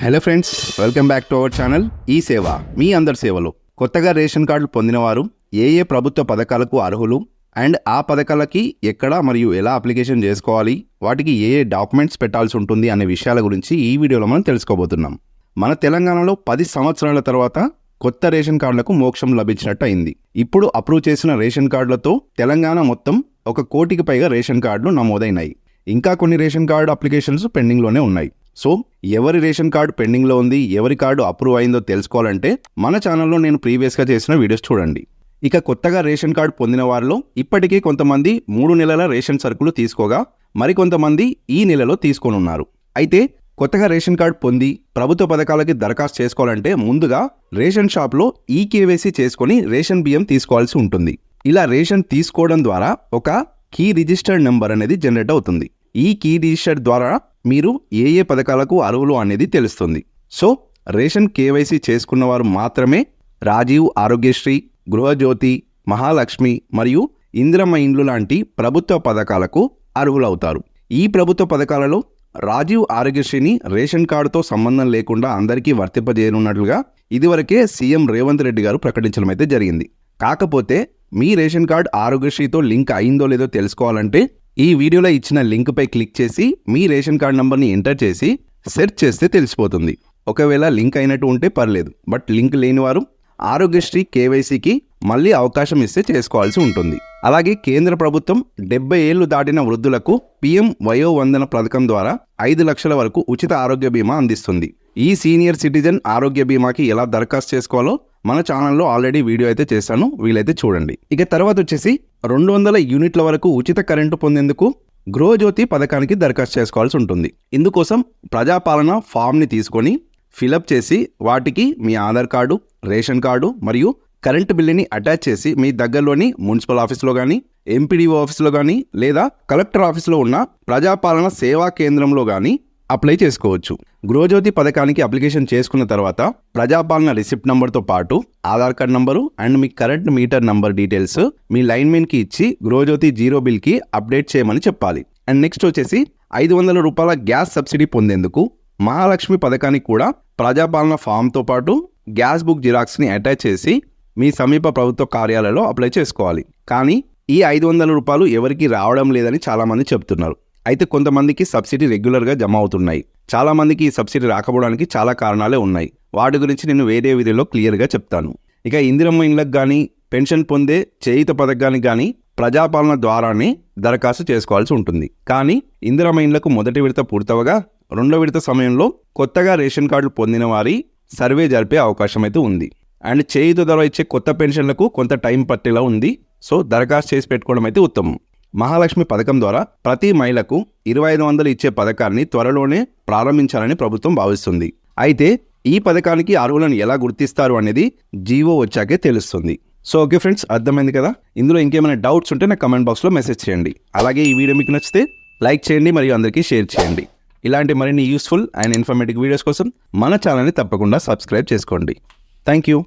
Hello friends welcome back to our channel ఈ సేవ మీ అందరి సేవలు. కొత్తగా రేషన్ కార్డులు పొందినవారు ఏ ఏ ప్రభుత్వ పథకాలకు అర్హులు అండ్ ఆ పథకాలకి ఎక్కడ మరియు ఎలా అప్లికేషన్ చేసుకోవాలి వాటికి ఏ ఏ డాక్యుమెంట్స్ పెట్టాల్సి ఉంటుంది అనే విషయాల గురించి ఈ వీడియోలో మనం తెలుసుకోబోతున్నాం. మన తెలంగాణలో పది సంవత్సరాల తర్వాత కొత్త రేషన్ కార్డులకు మోక్షం లభించినట్టు అయింది ఇప్పుడు అప్రూవ్ చేసిన రేషన్ కార్డులతో తెలంగాణ మొత్తం ఒక కోటికి పైగా రేషన్ కార్డులు నమోదైనాయి. ఇంకా కొన్ని రేషన్ కార్డు అప్లికేషన్స్ పెండింగ్లోనే ఉన్నాయి. సో ఎవరి రేషన్ కార్డు పెండింగ్లో ఉంది ఎవరి కార్డు అప్రూవ్ అయిందో తెలుసుకోవాలంటే మన ఛానల్లో నేను ప్రీవియస్గా చేసిన వీడియోస్ చూడండి. ఇక కొత్తగా రేషన్ కార్డు పొందిన వారిలో ఇప్పటికీ కొంతమంది మూడు నెలల రేషన్ సరుకులు తీసుకోగా మరికొంతమంది ఈ నెలలో తీసుకోనున్నారు. అయితే కొత్తగా రేషన్ కార్డు పొంది ప్రభుత్వ పథకాలకి దరఖాస్తు చేసుకోవాలంటే ముందుగా రేషన్ షాప్లో ఈ కేవైసీ చేసుకొని రేషన్ బియ్యం తీసుకోవాల్సి ఉంటుంది. ఇలా రేషన్ తీసుకోవడం ద్వారా ఒక కీ రిజిస్టర్డ్ నెంబర్ అనేది జనరేట్ అవుతుంది. ఈ కీ రిజిస్టర్ ద్వారా మీరు ఏ ఏ పథకాలకు అర్హులు అనేది తెలుస్తుంది. సో రేషన్ కేవైసీ చేసుకున్న వారు మాత్రమే రాజీవ్ ఆరోగ్యశ్రీ గృహజ్యోతి మహాలక్ష్మి మరియు ఇందిరమ్మ ఇండ్లు లాంటి ప్రభుత్వ పథకాలకు అర్హులవుతారు. ఈ ప్రభుత్వ పథకాలలో రాజీవ్ ఆరోగ్యశ్రీని రేషన్ కార్డుతో సంబంధం లేకుండా అందరికీ వర్తింపజేయనున్నట్లుగా ఇదివరకే సీఎం రేవంత్ రెడ్డి గారు ప్రకటించడం అయితే జరిగింది. కాకపోతే మీ రేషన్ కార్డ్ ఆరోగ్యశ్రీతో లింక్ అయిందో లేదో తెలుసుకోవాలంటే ఈ వీడియోలో ఇచ్చిన లింక్పై క్లిక్ చేసి మీ రేషన్ కార్డ్ నంబర్ని ఎంటర్ చేసి సెర్చ్ చేస్తే తెలిసిపోతుంది. ఒకవేళ లింక్ అయినట్టు ఉంటే పర్లేదు బట్ లింక్ లేని వారు ఆరోగ్యశ్రీ కేవైసీకి మళ్ళీ అవకాశం ఇస్తే చేసుకోవాల్సి ఉంటుంది. అలాగే కేంద్ర ప్రభుత్వం డెబ్బై ఏళ్ళు దాటిన వృద్ధులకు పీఎం వయోవందన పథకం ద్వారా ఐదు లక్షల వరకు ఉచిత ఆరోగ్య బీమా అందిస్తుంది. ఈ సీనియర్ సిటిజన్ ఆరోగ్య బీమాకి ఎలా దరఖాస్తు చేసుకోవాలో మన ఛానల్లో ఆల్రెడీ వీడియో అయితే చేశాను వీలైతే చూడండి. ఇక తర్వాత వచ్చేసి రెండు వందల యూనిట్ల వరకు ఉచిత కరెంటు పొందేందుకు గృహజ్యోతి పథకానికి దరఖాస్తు చేసుకోవాల్సి ఉంటుంది. ఇందుకోసం ప్రజాపాలన ఫామ్ని తీసుకొని ఫిలప్ చేసి వాటికి మీ ఆధార్ కార్డు రేషన్ కార్డు మరియు కరెంటు బిల్లుని అటాచ్ చేసి మీ దగ్గరలోని మున్సిపల్ ఆఫీస్లో కానీ ఎంపీడీఓ ఆఫీస్లో కానీ లేదా కలెక్టర్ ఆఫీస్లో ఉన్న ప్రజాపాలన సేవా కేంద్రంలో కానీ అప్లై చేసుకోవచ్చు. గృహజ్యోతి పథకానికి అప్లికేషన్ చేసుకున్న తర్వాత ప్రజాపాలన రిసిప్ట్ నంబర్తో పాటు ఆధార్ కార్డ్ నంబరు అండ్ మీ కరెంట్ మీటర్ నంబర్ డీటెయిల్స్ మీ లైన్మెన్కి ఇచ్చి గృహజ్యోతి జీరో బిల్కి అప్డేట్ చేయమని చెప్పాలి. అండ్ నెక్స్ట్ వచ్చేసి ఐదు వందల రూపాయల గ్యాస్ సబ్సిడీ పొందేందుకు మహాలక్ష్మి పథకానికి కూడా ప్రజాపాలన ఫామ్తో పాటు గ్యాస్ బుక్ జిరాక్స్ని అటాచ్ చేసి మీ సమీప ప్రభుత్వ కార్యాలయంలో అప్లై చేసుకోవాలి. కానీ ఈ ఐదు వందల రూపాయలు ఎవరికి రావడం లేదని చాలామంది చెప్తున్నారు. అయితే కొంతమందికి సబ్సిడీ రెగ్యులర్గా జమ అవుతున్నాయి చాలామందికి ఈ సబ్సిడీ రాకపోవడానికి చాలా కారణాలే ఉన్నాయి. వాటి గురించి నేను వేరే వీడియోలో క్లియర్గా చెప్తాను. ఇక ఇందిరమ్మ ఇండ్లకు కానీ పెన్షన్ పొందే చేయిత పథకానికి కానీ ప్రజాపాలన ద్వారానే దరఖాస్తు చేసుకోవాల్సి ఉంటుంది. కానీ ఇందిరమ్మ ఇండ్లకు మొదటి విడత పూర్తవగా రెండో విడత సమయంలో కొత్తగా రేషన్ కార్డులు పొందిన వారి సర్వే జరిపే అవకాశం అయితే ఉంది. అండ్ చేయుత ధర ఇచ్చే కొత్త పెన్షన్లకు కొంత టైం పట్టేలా ఉంది. సో దరఖాస్తు చేసి పెట్టుకోవడం అయితే ఉత్తమం. మహాలక్ష్మి పథకం ద్వారా ప్రతి మహిళకు ఇరవై ఐదు వందలు ఇచ్చే పథకాన్ని త్వరలోనే ప్రారంభించాలని ప్రభుత్వం భావిస్తుంది. అయితే ఈ పథకానికి అర్హులను ఎలా గుర్తిస్తారు అనేది జీవో వచ్చాకే తెలుస్తుంది. సో ఓకే ఫ్రెండ్స్ అర్థమైంది కదా? ఇందులో ఇంకేమైనా డౌట్స్ ఉంటే నాకు కమెంట్ బాక్స్లో మెసేజ్ చేయండి. అలాగే ఈ వీడియో మీకు నచ్చితే లైక్ చేయండి మరియు అందరికీ షేర్ చేయండి. ఇలాంటి మరిన్ని యూస్ఫుల్ అండ్ ఇన్ఫర్మేటివ్ వీడియోస్ కోసం మన ఛానల్ని తప్పకుండా సబ్స్క్రైబ్ చేసుకోండి. Thank you.